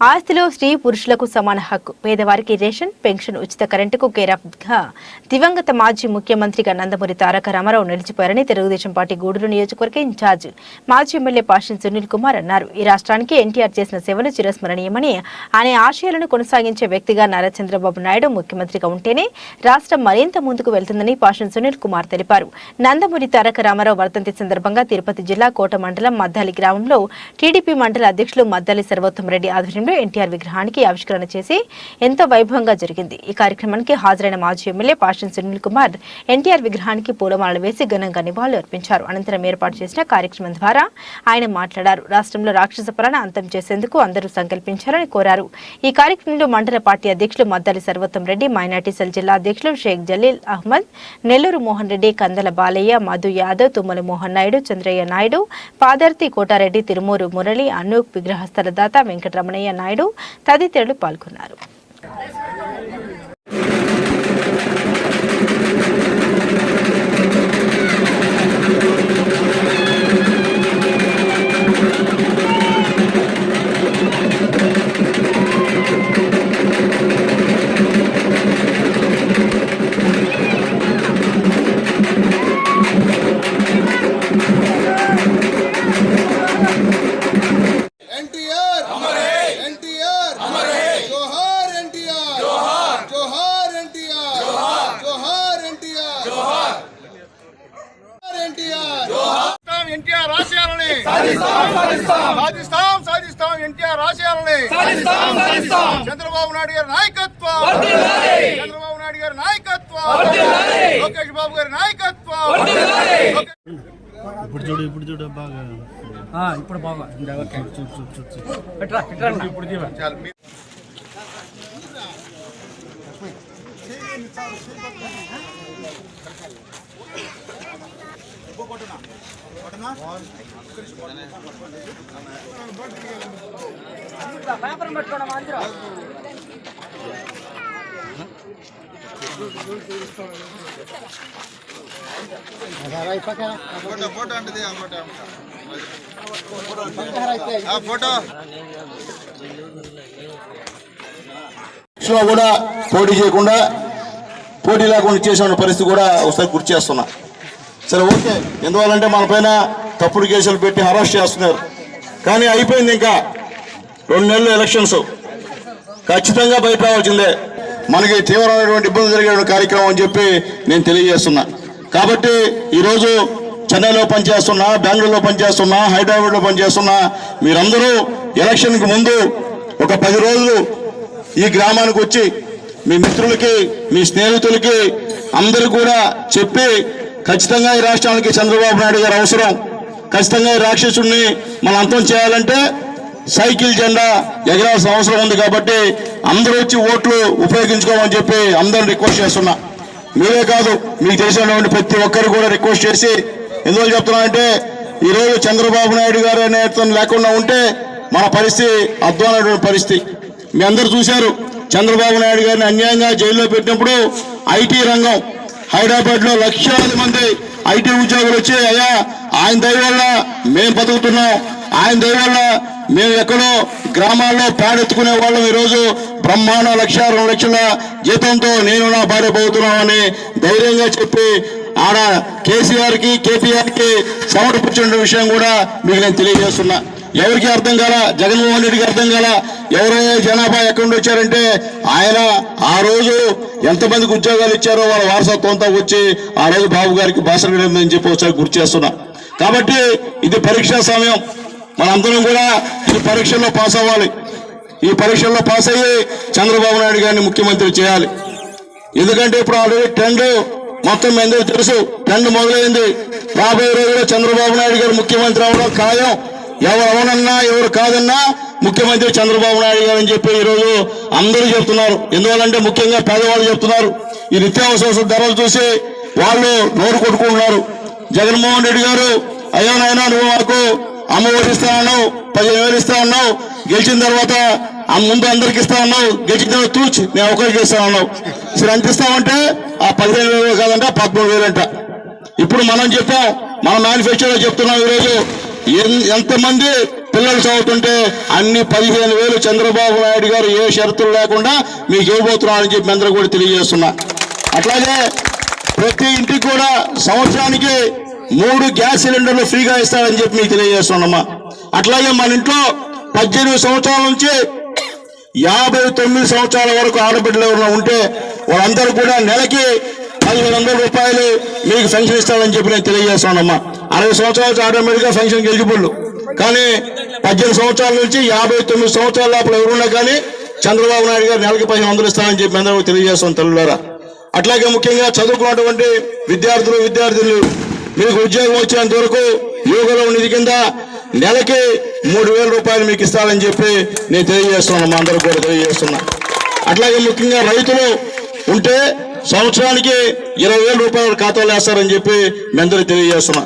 ఆస్తిలో స్త్రీ పురుషులకు సమాన హక్కు. పేదవారికి రేషన్ పెన్షన్ ఉచిత కరెంటుకు కేరాఫ్గా దివంగత మాజీ ముఖ్యమంత్రిగా నందమూరి తారక రామారావు నిలిచిపోయారని తెలుగుదేశం పార్టీ గూడూరు నియోజకవర్గ ఇన్ఛార్జ్ మాజీ ఎమ్మెల్యే పాషన్ సునీల్ కుమార్ అన్నారు. ఈ రాష్ట్రానికి ఎన్టీఆర్ చేసిన సేవలు చిరస్మరణీయమని ఆయన ఆశయాలను కొనసాగించే వ్యక్తిగా నారా చంద్రబాబు నాయుడు ముఖ్యమంత్రిగా ఉంటేనే రాష్ట్రం మరింత ముందుకు వెళ్తుందని పాషన్ సునీల్ కుమార్ తెలిపారు. నందమూరి తారక రామారావు వర్ధంతి సందర్భంగా తిరుపతి జిల్లా కోట మండలం మద్దాలి గ్రామంలో టీడీపీ మండల అధ్యక్షులు మద్దాలి సర్వోత్తమ రెడ్డి ఆధ్వర్యంలో ఎన్టీఆర్ విగ్రహానికి ఆవిష్కరణ చేసి ఎంతో వైభవంగా జరిగింది. ఈ కార్యక్రమానికి హాజరైన మాజీ ఎమ్మెల్యే పాషన్ సునీల్ కుమార్ ఎన్టీఆర్ విగ్రహానికి పూలమాలలు వేసి ఘనంగా నివాళులు అర్పించారు. అనంతరం ఏర్పాటు చేసిన కార్యక్రమం ద్వారా ఆయన మాట్లాడారు. రాష్ట్రంలో రాక్షస పాలన అంతం చేసేందుకు అందరూ సంకల్పించాలని కోరారు. ఈ కార్యక్రమంలో మండల పార్టీ అధ్యక్షులు మద్దాలి సర్వోత్తం రెడ్డి మైనార్టీ సెల్ జిల్లా అధ్యక్షులు షేక్ జలీల్ అహ్మద్ నెల్లూరు మోహన్ రెడ్డి కందల బాలయ్య మధు యాదవ్ తుమ్మల మోహన్ నాయుడు చంద్రయ్య నాయుడు పాదర్తి కోటారెడ్డి తిరుమూరు మురళి అనూక్ విగ్రహస్థలదాత వెంకటరమణయ్య నాయుడు తదితరులు పాల్గొన్నారు. ఎన్టీఆర్ ఆశయాలని. సాధిస్తాం సాధిస్తాం. ఎన్టీఆర్ ఆశయాలని. చంద్రబాబు నాయుడు గారి నాయకత్వం. చంద్రబాబు నాయుడు గారి నాయకత్వం. లోకేష్ బాబు గారి నాయకత్వం. ఇప్పుడు చూడు ఇప్పుడు చూడు బాగా. ఆ, ఇప్పుడు బాగా. చూడు చూడు చూడు పెట్టరా ఇప్పుడు తీవ చాలు మీ- పేపర్ పెట్టుకోవడం అందరూ ఫోటో ఫోటో అంటే ఫోటో కూడా పోటీ చేయకుండా పోటీ లేకుండా చేసిన పరిస్థితి కూడా ఒకసారి గుర్తు చేస్తున్నా. సరే ఓకే. ఎందువల్లంటే మన పైన తప్పుడు కేసులు పెట్టి అరెస్ట్ చేస్తున్నారు. కానీ అయిపోయింది ఇంకా. రెండు నెలలు ఎలక్షన్స్ ఖచ్చితంగా బయట రావాల్సిందే మనకి తీవ్రమైనటువంటి ఇబ్బంది జరిగే కార్యక్రమం అని చెప్పి నేను తెలియజేస్తున్నా. కాబట్టి ఈరోజు చెన్నైలో పనిచేస్తున్నా బెంగళూరులో పనిచేస్తున్నా హైదరాబాద్లో పనిచేస్తున్నా మీరందరూ ఎలక్షన్కి ముందు ఒక పది రోజులు ఈ గ్రామానికి వచ్చి మీ మిత్రులకి మీ స్నేహితులకి అందరూ కూడా చెప్పి ఖచ్చితంగా ఈ రాష్ట్రానికి చంద్రబాబు నాయుడు గారు అవసరం. ఖచ్చితంగా ఈ రాక్షసుడిని మనం అంతం చేయాలంటే సైకిల్ జెండా ఎగరాల్సిన అవసరం ఉంది కాబట్టి అందరూ వచ్చి ఓట్లు ఉపయోగించుకోమని చెప్పి అందరూ రిక్వెస్ట్ చేస్తున్నా. మీరే కాదు మీకు తెలిసినటువంటి ప్రతి ఒక్కరు కూడా రిక్వెస్ట్ చేసి ఎందువల్ల చెప్తున్నానంటే ఈరోజు చంద్రబాబు నాయుడు గారు అనే లేకుండా ఉంటే మన పరిస్థితి అధ్వానమైన పరిస్థితి. మీ అందరూ చూశారు చంద్రబాబు నాయుడు గారిని అన్యాయంగా జైల్లో పెట్టినప్పుడు ఐటీ రంగం హైదరాబాద్లో లక్షలాది మంది ఐటీ ఉద్యోగులు వచ్చి అయ్యా ఆయన దయ వల్ల మేము బతుకుతున్నాం. ఆయన దయ వల్ల మేము ఎక్కడో గ్రామాల్లో పాడెత్తుకునే వాళ్ళం ఈరోజు. బ్రహ్మాండ లక్ష రెండు లక్షల జీతంతో నేను నా భార్య పోతున్నామని ధైర్యంగా చెప్పి ఆడ కేసీఆర్కి కేటీఆర్కి సమర్పించిన విషయం కూడా మీకు నేను తెలియజేస్తున్నా. ఎవరికి అర్థం కాల? జగన్మోహన్ రెడ్డికి అర్థం కాల? ఎవరైనా జనాభా ఎక్కడి నుండి వచ్చారంటే ఆయన ఆ రోజు ఎంతమందికి ఉద్యోగాలు ఇచ్చారో వాళ్ళ వారసత్వంతో వచ్చి ఆ రోజు బాబు గారికి భాష అని చెప్పి ఒకసారి గుర్తు చేస్తున్నా. కాబట్టి ఇది పరీక్షా సమయం. మనందరం కూడా ఈ పరీక్షల్లో పాస్ అవ్వాలి. ఈ పరీక్షల్లో పాస్ అయ్యి చంద్రబాబు నాయుడు గారిని ముఖ్యమంత్రి చేయాలి. ఎందుకంటే ఇప్పుడు ఆల్రెడీ ట్రెండ్ మొత్తం ఎందుకు తెలుసు? ట్రెండ్ మొదలైంది. రాబోయే రోజుల్లో చంద్రబాబు నాయుడు గారు ముఖ్యమంత్రి అవడం ఖాయం. ఎవరు అవునన్నా ఎవరు కాదన్నా ముఖ్యమంత్రి చంద్రబాబు నాయుడు గారు అని చెప్పి ఈరోజు అందరూ చెప్తున్నారు. ఎందువల్లంటే ముఖ్యంగా పేదవాళ్ళు చెప్తున్నారు. ఈ నిత్యావసర ధరలు చూసి వాళ్ళు నోరు కొట్టుకుంటున్నారు. జగన్మోహన్ రెడ్డి గారు అయ్యా నాయనా నువ్వు మాకు అమ్మ ఒడి ఇస్తా ఉన్నావు పదిహేను వేలు ఇస్తా ఉన్నావు గెలిచిన తర్వాత ఆ ముందు అందరికి ఇస్తా ఉన్నావు గెలిచిన తర్వాత తూచి నేను ఒకరికి ఇస్తా ఉన్నావు సరే ఎంత ఇస్తామంటే ఆ పదిహేను వేలు కాదంట పదమూడు వేలంట. ఇప్పుడు మనం చెప్పాం మన మేనిఫెస్టోలో చెప్తున్నాం ఈరోజు ఎంతమంది పిల్లలు చదువుతుంటే అన్ని పదిహేను వేలు చంద్రబాబు నాయుడు గారు ఏ షరతులు లేకుండా మీకు ఇవ్వబోతున్నారని చెప్పి అందరూ కూడా తెలియజేస్తున్నా. అట్లాగే ప్రతి ఇంటికి కూడా సంవత్సరానికి మూడు గ్యాస్ సిలిండర్లు ఫ్రీగా ఇస్తారని చెప్పి మీకు తెలియజేస్తున్నామా. అట్లాగే మన ఇంట్లో పద్దెనిమిది సంవత్సరాల నుంచి యాభై తొమ్మిది సంవత్సరాల వరకు ఆడబిడ్డలు ఎవరైనా ఉంటే వాళ్ళందరూ కూడా నెలకి పదిహేను వందల రూపాయలు మీకు పెన్షన్ ఇస్తారని చెప్పి నేను తెలియజేస్తానమ్మా. అరవై సంవత్సరాలు ఆటోమేటిక్గా పెన్షన్ ఎలిజిబుల్ కానీ పద్దెనిమిది సంవత్సరాల నుంచి యాభై తొమ్మిది సంవత్సరాల లోపల ఎవరున్నా కానీ చంద్రబాబు నాయుడు గారు నెలకి పదిహేను వందలు ఇస్తానని చెప్పి అందరూ తెలియజేస్తాం తల్లులారా. అట్లాగే ముఖ్యంగా చదువుకున్నటువంటి విద్యార్థులు విద్యార్థులు మీకు ఉద్యోగం వచ్చేంత వరకు యోగలో నిధి కింద నెలకి మూడు వేల రూపాయలు మీకు ఇస్తారని చెప్పి నేను తెలియజేస్తున్నాను మా అందరూ కూడా తెలియజేస్తున్నా. అట్లాగే ముఖ్యంగా రైతులు ఉంటే సంవత్సరానికి ఇరవై వేల రూపాయలు ఖాతాలు వేస్తారని చెప్పి మీ అందరూ తెలియజేస్తున్నా.